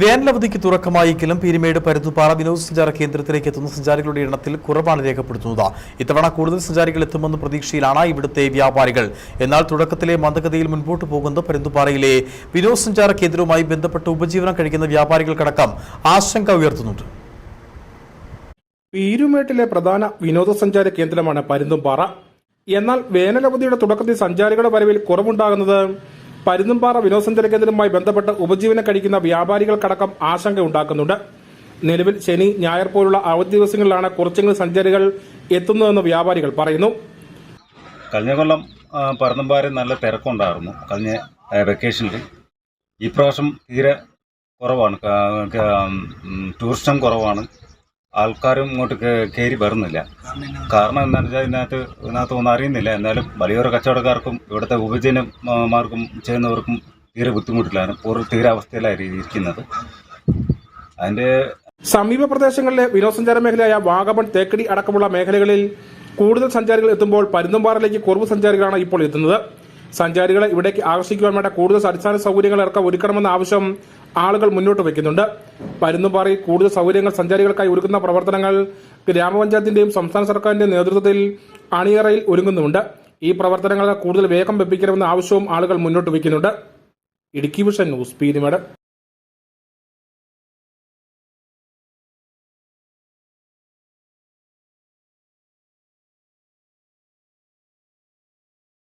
വേനലവധിക്ക് തുറക്കമായി കിളംപീരിമേട് പരുത്തുപാറ വിനോദസഞ്ചാര കേന്ദ്രത്തിലേക്ക് എത്തുന്ന സഞ്ചാരികളുടെ എണ്ണത്തിൽ കുറവാണ് രേഖപ്പെടുത്തുന്നത്. ഇത്തവണ കൂടുതൽ സഞ്ചാരികൾ എത്തുമെന്ന പ്രതീക്ഷയിലാണ് ഇവിടുത്തെ വ്യാപാരികൾ. എന്നാൽ തുടക്കത്തിലെ മന്ദഗതിയിൽ മുൻപോട്ട് പോകുന്ന പരുന്തുപാറയിലെ വിനോദസഞ്ചാര കേന്ദ്രവുമായി ബന്ധപ്പെട്ട് ഉപജീവനം കഴിക്കുന്ന വ്യാപാരികൾക്കടക്കം ആശങ്ക ഉയർത്തുന്നുണ്ട്. പീരുമേട്ടിലെ പ്രധാന വിനോദസഞ്ചാര കേന്ദ്രമാണ് പരുന്തുംപാറ. എന്നാൽ വേനലവധിയുടെ തുടക്കത്തിൽ സഞ്ചാരികളുടെ വരവിൽ കുറവുണ്ടാകുന്നത് പരുന്തുംപാറ വിനോദസഞ്ചാര കേന്ദ്രവുമായി ബന്ധപ്പെട്ട് ഉപജീവനം കഴിക്കുന്ന വ്യാപാരികൾക്കടക്കം ആശങ്ക ഉണ്ടാക്കുന്നുണ്ട് നിലവിൽ ശനി ഞായർ പോലുള്ള അവധി ദിവസങ്ങളിലാണ് കുറച്ചെങ്കിലും സഞ്ചാരികൾ എത്തുന്നതെന്ന് വ്യാപാരികൾ പറയുന്നു. കഴിഞ്ഞ കൊല്ലം ആ, നല്ല തിരക്കുണ്ടായിരുന്നു. കഴിഞ്ഞ വെക്കേഷനിൽ ഈ പ്രാവശ്യം തീരെ കുറവാണ്. കാ- കാ- ടൂറിസം കുറവാണ്. ആൾക്കാരും ഇങ്ങോട്ട് കയറി വരുന്നില്ല. കാരണം എന്താണെന്ന് വെച്ചാൽ ഇതിനകത്ത് ഇതിനകത്ത് ഒന്നും അറിയുന്നില്ല. എന്നാലും വലിയൊരു കച്ചവടക്കാർക്കും ഇവിടുത്തെ ഉപജനമാർക്കും ചെയ്യുന്നവർക്കും തീരെ ബുദ്ധിമുട്ടിലാണ് പൂർവ തീരെ അവസ്ഥയിലായിരിക്കും ഇരിക്കുന്നത്. അതിന്റെ സമീപ പ്രദേശങ്ങളിലെ വിനോദസഞ്ചാര മേഖലയായ വാഗമൺ തേക്കടി അടക്കമുള്ള മേഖലകളിൽ കൂടുതൽ സഞ്ചാരികൾ എത്തുമ്പോൾ പരുന്തുംപാറയിലേക്ക് കുറവ് സഞ്ചാരികളാണ് ഇപ്പോൾ എത്തുന്നത്. സഞ്ചാരികളെ ഇവിടേക്ക് ആകർഷിക്കുവാൻ വേണ്ട കൂടുതൽ അടിസ്ഥാന സൗകര്യങ്ങൾ ഇറക്കം ഒരുക്കണമെന്ന ആവശ്യം ആളുകൾ മുന്നോട്ട് വയ്ക്കുന്നുണ്ട്. പരുന്നുപാറി കൂടുതൽ സൗകര്യങ്ങൾ സഞ്ചാരികൾക്കായി ഒരുക്കുന്ന പ്രവർത്തനങ്ങൾ ഗ്രാമപഞ്ചായത്തിന്റെയും സംസ്ഥാന സർക്കാരിന്റെ നേതൃത്വത്തിൽ അണിയറയിൽ ഒരുങ്ങുന്നുണ്ട് ഈ പ്രവർത്തനങ്ങൾ കൂടുതൽ വേഗം വെപ്പിക്കണമെന്ന ആവശ്യവും ആളുകൾ മുന്നോട്ട് വയ്ക്കുന്നുണ്ട്. Idukki vision news Peerumedu.